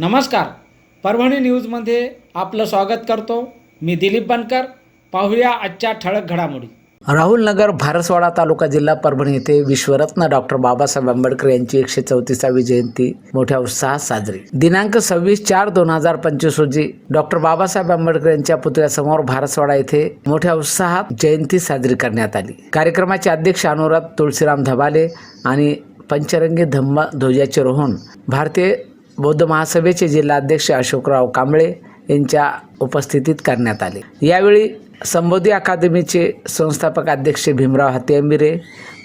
नमस्कार. परभणी न्यूजमध्ये आपलं स्वागत करतो. मी दिलीप बनकर. पाहूया आजच्या ठळक घडामोडी. राहुल नगर भारसवाडा तालुका जिल्हा परभणी येथे विश्वरत्न डॉक्टर बाबासाहेब आंबेडकर यांची एकशे चौतीसावी जयंती मोठ्या उत्साहात साजरी. दिनांक सव्वीस चार दोन हजार पंचवीस रोजी डॉक्टर बाबासाहेब आंबेडकर यांच्या पुतळ्यासमोर भारसवाडा येथे मोठ्या उत्साहात जयंती साजरी करण्यात आली. कार्यक्रमाचे अध्यक्ष अनुराध तुळशीराम धबाले आणि पंचरंगी धम्म ध्वजाचे रोहन भारतीय बौद्ध महासभेचे जिल्हाध्यक्ष अशोकराव कांबळे यांच्या उपस्थितीत करण्यात आले. यावेळी संबोधी अकादमीचे संस्थापक अध्यक्ष भीमराव हत्यांबिरे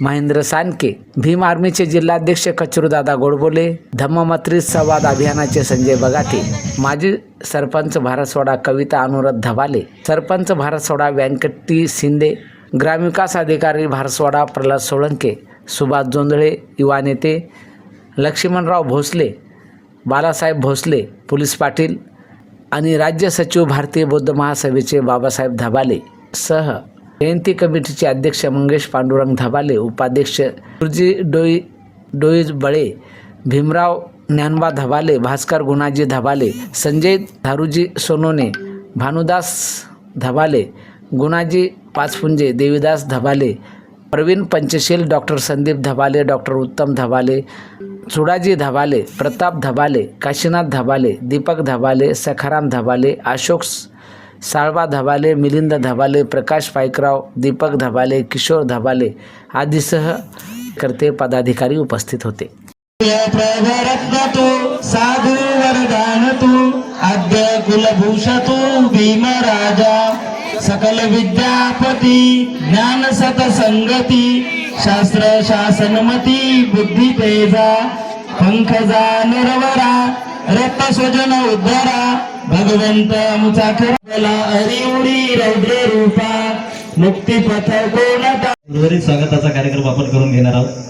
महेंद्र सानके भीम आर्मीचे जिल्हाध्यक्ष कचरूदादा गोडबोले धम्ममत्री संवाद अभियानाचे संजय बगाटे माजी सरपंच भारसवाडा कविता अनुराध धबाले सरपंच भारसवाडा व्यंकटी शिंदे ग्रामविकास अधिकारी भारसवाडा प्रल्हाद सोळंके सुभाष जोंधळे युवा नेते लक्ष्मणराव भोसले बालासाहेब भोसले पोलीस पाटील आणि राज्य सचिव भारतीय बौद्ध महासभेचे बाबासाहेब धबाले सह जयंती कमिटीचे अध्यक्ष मंगेश पांडुरंग धबाले उपाध्यक्ष सुरजी डोई डोईज बळे भीमराव ज्ञानबा धबाले भास्कर गुणाजी धबाले संजय धारूजी सोनोने भानुदास धबाले गुणाजी पाचपुंजे देवीदास धबाले प्रवीण पंचशील डॉक्टर संदीप धबाले डॉक्टर उत्तम धबाले चुडाजी धबाले प्रताप धबाले काशीनाथ धबाले दीपक धबाले सखाराम धबाले अशोक साळवा धबाले मिलिंद धबाले प्रकाश पायकराव दीपक धबाले किशोर धबाले आदीसह करते पदाधिकारी उपस्थित होते. साधू वरदान तू आद्य कुलभूष तू सकल विद्यापती ज्ञान सतसंगती शास्त्र शासनमती बुद्धी तेजा पंखजा नरवरा रक्त स्वजन उद्धरा भगवंत आमचा खरा हरिउडी रौद्र रूपा मुक्ती पथ कोणता उर्वरित स्वागताचा कार्यक्रम आपण करून घेणार आहोत.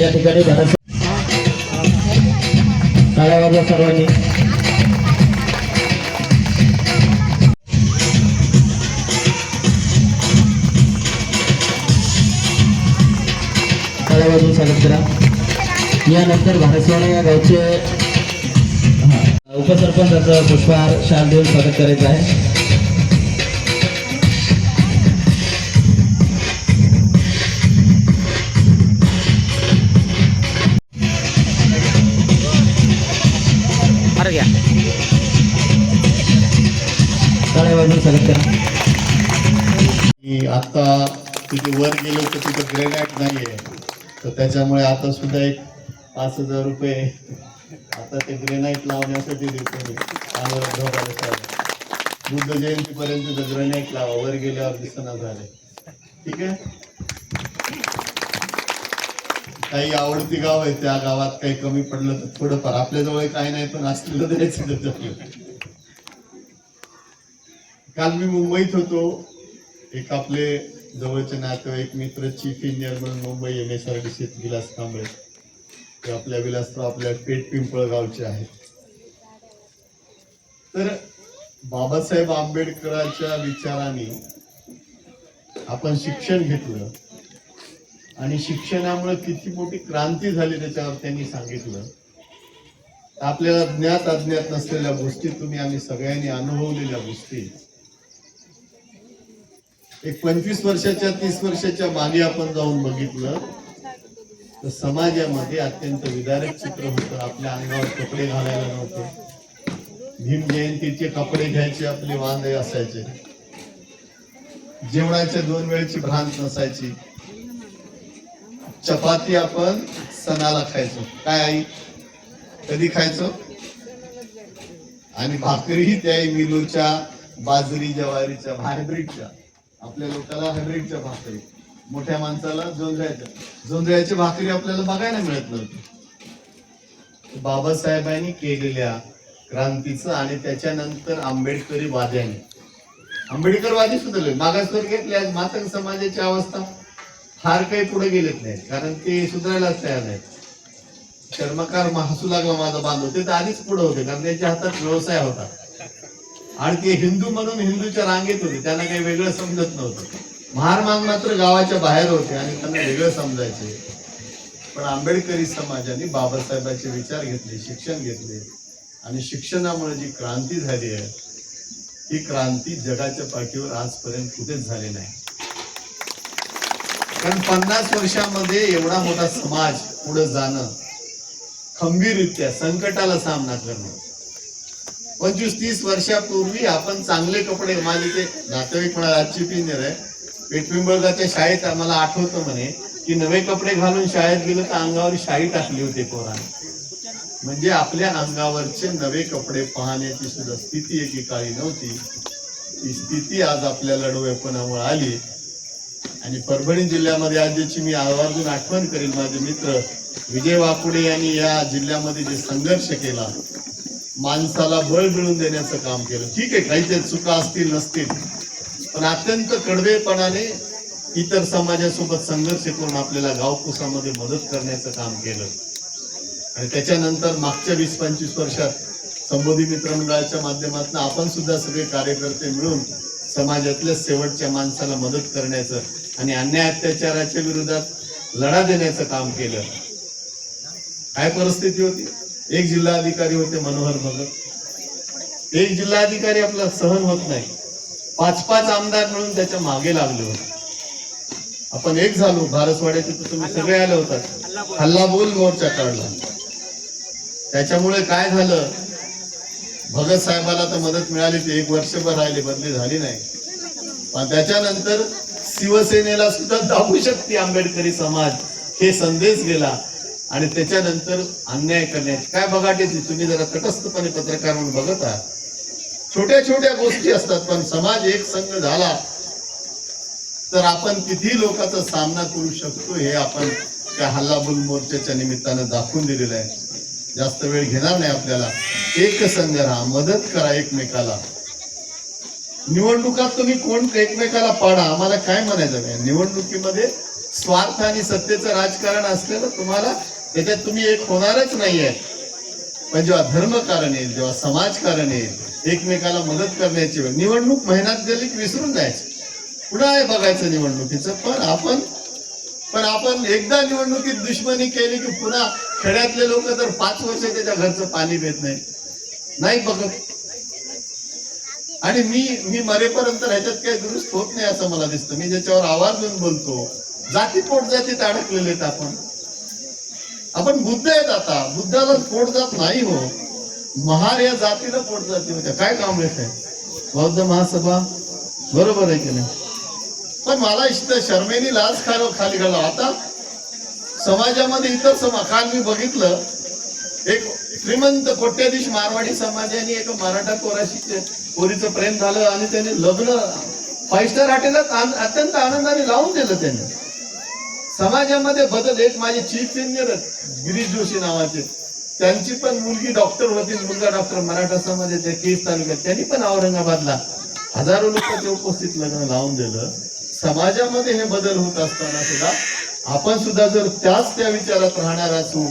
या ठिकाणी भारत टाळ्या वाजवा सर्वांनी. टाळ्या वाजवून स्वागत करा यानंतर भारतवाडा या गावचे हा, उपसरपंचाचं पुष्पहार शाल देऊन स्वागत करायचं आहे. करा आता तिथे वर गेलो तर तिथं ग्रेनाईट नाही आहे तर त्याच्यामुळे आता सुद्धा एक पाच हजार रुपये आता ते ग्रेनाईट लावण्यासाठी देतो मी. बुद्ध जयंतीपर्यंत तर ग्रेनाईट लावा. वर गेल्यावर दिसना झाले. ठीक आहे? काही आवडती गाव आहे त्या गावात काही कमी पडलं तर थोडंफार. आपल्याजवळ काही नाही पण असलेलं द्यायचं त्याच्यातलं काल मी मुंबईत होतो. एक आपले जवळचे नातेवाईक मित्र चीफ इंजिनियर म्हणून Mumbai M S R D सीत विलास कांबळे. ते आपल्या विलासराव आपल्या पेठ पिंपळ गावचे आहेत. तर बाबासाहेब आंबेडकरांच्या विचाराने आपण शिक्षण घेतलं आणि शिक्षणामुळे किती मोठी क्रांती झाली त्याच्यावर त्यांनी सांगितलं. आपल्याला ज्ञात अज्ञात नसलेल्या गोष्टी तुम्ही आम्ही सगळ्यांनी अनुभवलेल्या गोष्टी. एक पंचवीस वर्षाच्या तीस वर्षाच्या मागे आपण जाऊन बघितलं तर समाजामध्ये अत्यंत विदारक चित्र होतं. आपल्या अंगावर कपडे घालायला नव्हते. भीम जयंतीचे कपडे घ्यायचे आपले वांदे असायचे. जेवणाच्या दोन वेळची भ्रांत नसायची. चपाती आपण सणाला खायचो. काय आई? कधी खायचो? आणि भाकरीही त्या मिलूच्या बाजरी जवारीच्या हायब्रिडच्या आपल्या लोकाला हायब्रिडच्या भाकरी. मोठ्या माणसाला जोंधळ्याच्या. जोंधळ्याची भाकरी आपल्याला बघायला मिळत नव्हती. बाबासाहेबांनी केलेल्या क्रांतीचं आणि त्याच्यानंतर आंबेडकरी वाद्याने. आंबेडकरवादी सुधारले मागासवर आज मातंग समाजाची अवस्था. फार काही पुढे गेलेत नाही. कारण ते सुधारायलाच तयार नाहीत. चर्मकार महसूल लागला माझा बांधव. ते तर आधीच पुढे होते. कारण त्यांच्या हातात व्यवसाय होता. आणि ते हिंदू म्हणून हिंदूच्या रांगेत होते. त्यांना काही वेगळं समजत नव्हतं. महार मात्र गावाच्या बाहेर होते आणि त्यांना वेगळं समजायचे. पण आंबेडकरी समाजाने बाबासाहेबांचे विचार घेतले शिक्षण घेतले आणि शिक्षणामुळे जी क्रांती झाली आहे ही क्रांती जगाच्या पाठीवर आजपर्यंत कुठेच झाली नाही. कारण पन्नास वर्षामध्ये एवढा मोठा समाज पुढे जाणं खंबीररित्या संकटाला सामना करणं पंचवीस तीस वर्षापूर्वी आपण चांगले कपडे माझे ते नातेवाईक म्हणा आजची पिंजर आहे पेटपिंबळगाच्या शाळेत आम्हाला आठवतं म्हणे की नवे कपडे घालून शाळेत गेलो तर अंगावर शाई टाकली होती पोराने. म्हणजे आपल्या अंगावरचे नवे कपडे पाहण्याची सुद्धा स्थिती एकेकाळी नव्हती. ती स्थिती आज आपल्या लढवयपणामुळे आली. आणि परभणी जिल्ह्यामध्ये आज ज्याची मी आवर्जून आठवण करेल माझे मित्र विजय वाकुडे यांनी या जिल्ह्यामध्ये जे संघर्ष केला माणसाला बळ मिळवून देण्याचं काम केलं. ठीक आहे काही ते चुका असतील नसतील पण अत्यंत कडवेपणाने इतर समाजासोबत संघर्ष करून आपल्याला गावकुसामध्ये मदत करण्याचं काम केलं. आणि त्याच्यानंतर मागच्या वीस पंचवीस वर्षात संबोधी मित्रमंडळाच्या माध्यमातून आपण सुद्धा सगळे कार्यकर्ते मिळून समाजातल्या शेवटच्या माणसाला मदत करण्याचं आणि अन्याय अत्याचाराच्या विरोधात लढा देण्याचं काम केलं. काय परिस्थिती होती? एक जिल्हाधिकारी होते मनोहर भगत एक जिल्हाधिकारी आपला सहन होत नाही. पाच पाच आमदार मिळून त्याच्यामागे लागले होते. आपण एक झालो भारसवाड्याचे तुम्ही सगळे आले होतात. हल्ला बोल मोर्चा काढला. त्याच्यामुळे काय झालं? भगत साहेबाला तर मदत मिळाली ती एक वर्षभर राहिली बदली झाली नाही. पण त्याच्यानंतर शिवसेनेला सुद्धा दाबू शकते आंबेडकरी समाज. हे संदेश गेला. आणि त्याच्यानंतर अन्याय करण्याची. काय बघाटे तुम्ही जरा तटस्थपणे पत्रकार म्हणून बघत आहात. छोट्या छोट्या गोष्टी असतात पण समाज एक संघ झाला तर आपण किती लोकांचा सामना करू शकतो हे आपण त्या हल्लाबुल मोर्चाच्या निमित्तानं दाखवून दिलेलं आहे. जास्त वेळ घेणार नाही आपल्याला. एक संघ राहा मदत करा एकमेकाला. निवडणुकात तुम्ही कोण एकमेकाला पाडा आम्हाला काय म्हणायचं? नाही निवडणुकीमध्ये स्वार्थ आणि सत्तेचं राजकारण असलेलं तुम्हाला त्याच्यात तुम्ही एक होणारच नाहीये. पण जेव्हा धर्मकारण येईल जेव्हा समाजकारण येईल एकमेकाला मदत करण्याची वेळ निवडणूक महिन्यात गेली की विसरून जायची. पुन्हा हे बघायचं निवडणुकीचं पण आपण पण आपण एकदा निवडणुकीत दुश्मनी केली की पुन्हा खेड्यातले लोक तर पाच वर्ष त्याच्या घरचं पाणी देत नाही नाही बघत. आणि मी मी मरेपर्यंत ह्याच्यात काही दुरुस्त होत नाही असं मला दिसतं. मी ज्याच्यावर आवाज देऊन बोलतो जाती पोट जातीत अडकलेले आहेत आपण. आपण बुद्ध आहेत आता. बुद्धाला पोट जात नाही हो. महार या जातीला पोट जाती होत्या म्हणजे काय काम आहे बौद्ध महासभा? बरोबर आहे की नाही? पण मला इथं शर्मेनी लाच खाल खाली घाला. आता समाजामध्ये इतर समाज काल मी बघितलं एक श्रीमंत कोट्याधीश मारवाडी समाजाने एका मराठा कोराशी पोरीचं प्रेम झालं आणि त्याने लग्न फाईव्ह स्टार हॉटेलात अत्यंत आनंदाने लावून दिलं त्याने. समाजामध्ये बदल एक माझे चीफ इंजिनियर गिरीश जोशी नावाचे. त्यांची पण मुलगी डॉक्टर होती मुलगा डॉक्टर मराठा समाजाच्या केस तालुक्यात. त्यांनी पण औरंगाबादला हजारो लोकांच्या उपस्थित लग्न लावून दिलं. समाजामध्ये हे बदल होत असताना सुद्धा आपण सुद्धा जर त्याच त्या विचारात राहणार असू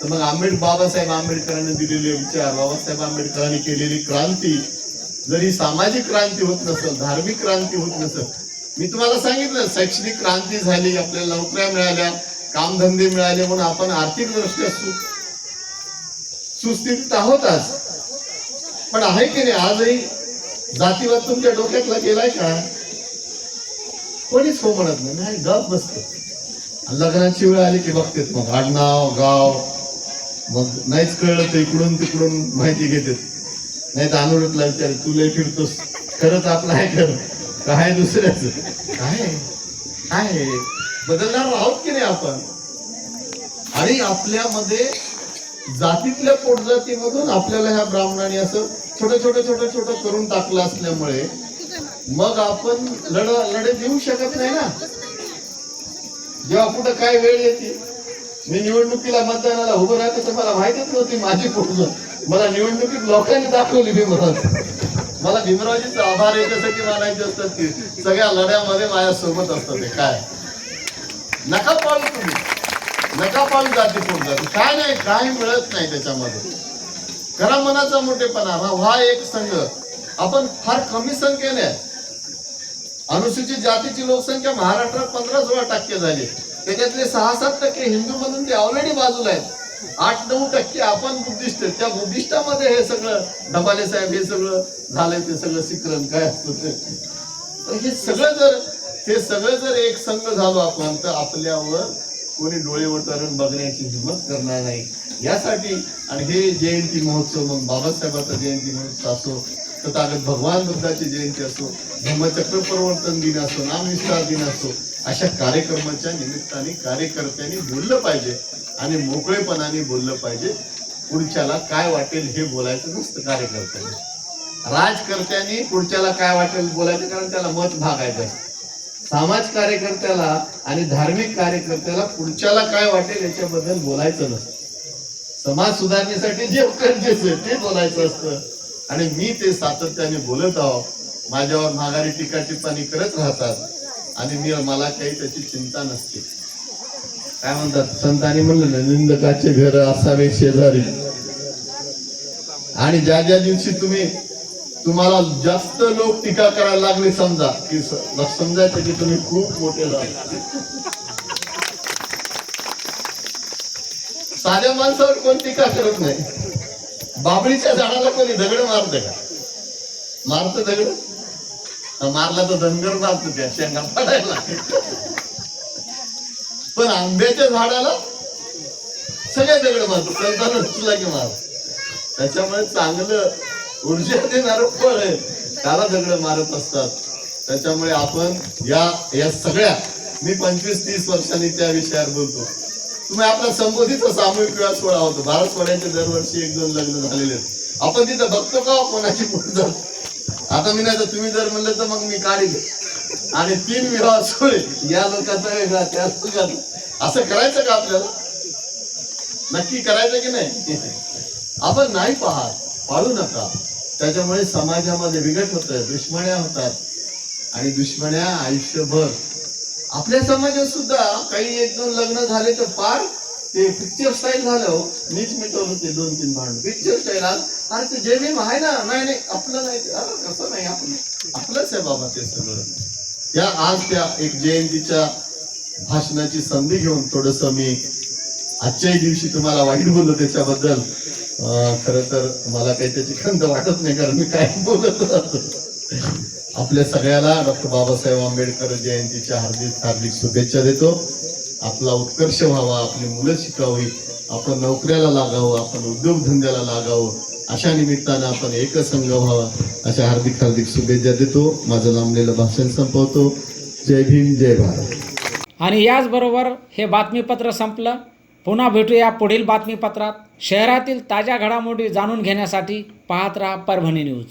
तर मग आंबेड बाबासाहेब आंबेडकरांनी दिलेले विचार बाबासाहेब आंबेडकरांनी केलेली क्रांती जरी सामाजिक क्रांती होत नसेल धार्मिक क्रांती होत नसेल मी तुम्हाला सांगितलं शैक्षणिक क्रांती झाली आपल्याला नोकऱ्या मिळाल्या कामधंदे मिळाले म्हणून आपण आर्थिक दृष्ट्या सुस्थितीत आहोत आज. पण आहे की नाही आजही जातीवाद तुमच्या डोक्यातला गेलाय का? कोणीच हो म्हणत नाही गप बसते. लग्नाची वेळ आली की बघतेत मग आडनाव गाव मग नाहीच कळलं तर इकडून तिकडून माहिती घेतात. नाही तर अनुरतला विचार तू लय फिरतोस. खरंच आपलं आहे खरं. काय दुसऱ्याच? काय? काय? आहे? बदलणार आहोत की नाही आपण? आणि आपल्यामध्ये जातीतल्या पोटजातीमधून आपल्याला ह्या ब्राह्मणाने असं छोटं छोटं छोटं छोटं करून टाकलं असल्यामुळे मग आपण लढ लढे देऊ शकत नाही ना? जेव्हा कुठं काय वेळ येते? मी निवडणुकीला मतदानाला उभं राहतो तर मला माहितीच नव्हती माझी पोटजात. मला निवडणुकीत लोकांनी दाखवली भीमराव मला भीमरावजीच आभार याच्यासाठी मानायचे असतात की सगळ्या लढ्यामध्ये माझ्या सोबत असतात ते. काय? नका पाळू तुम्ही. नका पाळू जाती पोट जाते काय नाही काय मिळत नाही त्याच्यामध्ये. खरा मनाचा मोठेपणा. हा व्हा एक संघ. आपण फार कमी संख्येने आहे. अनुसूचित जातीची लोकसंख्या महाराष्ट्रात पंधरा सोळा टक्के झाली. त्याच्यातले सहा सात टक्के हिंदू म्हणून ते ऑलरेडी बाजूला आहेत. आठ नऊ टक्के आपण बुद्धिस्ट त्या बुद्धिस्टामध्ये हे सगळं डबाले साहेब हे सगळं झालंय ते सगळं सिकरण काय असतं ते. तर हे सगळं जर हे सगळं जर एक संघ झालो आपण तर आपल्यावर कोणी डोळे वटारून बघण्याची हिंमत करणार नाही. यासाठी आणि हे जयंती महोत्सव मग बाबासाहेबांचा जयंती महोत्सव असो तथागत भगवान बुद्धाची जयंती असो धम्मचक्र प्रवर्तन दिन असो नामविस्तार दिन असो अशा कार्यक्रमाच्या निमित्ताने कार्यकर्त्यांनी बोललं पाहिजे. आणि मोकळेपणाने बोललं पाहिजे. पुढच्याला काय वाटेल हे बोलायचं नसतं कार्यकर्त्यांनी. राजकर्त्यांनी पुढच्याला काय वाटेल बोलायचं कारण त्याला मत भागायचं असतं. समाज कार्यकर्त्याला आणि धार्मिक कार्यकर्त्याला पुढच्याला काय वाटेल याच्याबद्दल बोलायचं नसतं. समाज सुधारणेसाठी जे गरजेचं ते बोलायचं असतं. आणि मी ते सातत्याने बोलत आहो. माझ्यावर माघारी टीका टिप्पणी करत राहतात. आणि मी मला काही त्याची चिंता नसते. काय म्हणतात? संतांनी म्हणलं ना निंदकाचे घर असावे शेजारी. आणि ज्या ज्या दिवशी तुम्ही तुम्हाला जास्त लोक टीका करायला लागले समजा की समजायचं की तुम्ही खूप मोठे झाले. साध्या माणसावर कोण टीका करत नाही. बाबळीच्या झाडाला कोणी दगड मारत का? मारत दगड? मारला तर धनगर मारतो त्या शेंगा पडायला. पण आंब्याच्या झाडाला सगळे दगड मारतो. संतांना तुला की मार त्याच्यामुळे चांगलं ऊर्जा देणारं फळ आहे. त्याला दगड मारत असतात. त्याच्यामुळे आपण या या सगळ्या मी पंचवीस तीस वर्षांनी त्या विषयावर बोलतो. तुम्ही आपला संबोधित सामूहिक विवाह सोहळा होतो. भारत सोहळ्याचे दरवर्षी एक दोन लग्न झालेले आपण तिथं बघतो का हो कोणाची पुढे आता मी नाही तर तुम्ही जर म्हणलं तर मग मी काढील आणि तीन विवाह सोहळे या लोकांचा वेगळा त्या लोकांचा. असं करायचं का आपल्याला? नक्की करायचं की नाही? आपण नाही पाहत पाळू नका. त्याच्यामुळे समाजामध्ये विघट होत दुश्मण्या होतात. आणि दुश्मण्या आयुष्यभर. आपल्या समाजात सुद्धा काही एक दोन लग्न झाले तर फार ते पिक्चर स्टाईल झालं हो. मीच मिटवलं होते दोन तीन भांड पिक्चर स्टाईल अरे ते जे आहे ना नाही नाही आपलं नाही अरे कसं नाही आपलं? आपलंच आहे बाबा ते सगळं. या आज त्या एक जयंतीच्या भाषणाची संधी घेऊन थोडस मी आजच्याही दिवशी तुम्हाला वाईट बोललो त्याच्याबद्दल. खर तर मला काही त्याची खंत वाटत नाही कारण मी काय बोलत राहतो आपल्या सगळ्याला डॉक्टर बाबासाहेब आंबेडकर जयंतीच्या हार्दिक हार्दिक शुभेच्छा देतो. आपला उत्कर्ष व्हावा आपली मुलं शिकावी आपण नोकऱ्याला लागावं आपण उद्योगधंद्याला लागावं. अशा निमित्तानं आपण एकसंघ व्हावा अशा हार्दिक हार्दिक शुभेच्छा देतो. माझं लांबलेलं भाषण संपवतो. जय भीम जय भारत. आणि याचबरोबर हे बातमीपत्र संपलं. पुन्हा भेटूया पुढील बातमीपत्रात. शहरातील ताज्या घडामोडी जाणून घेण्यासाठी पाहत राहा परभणी न्यूज.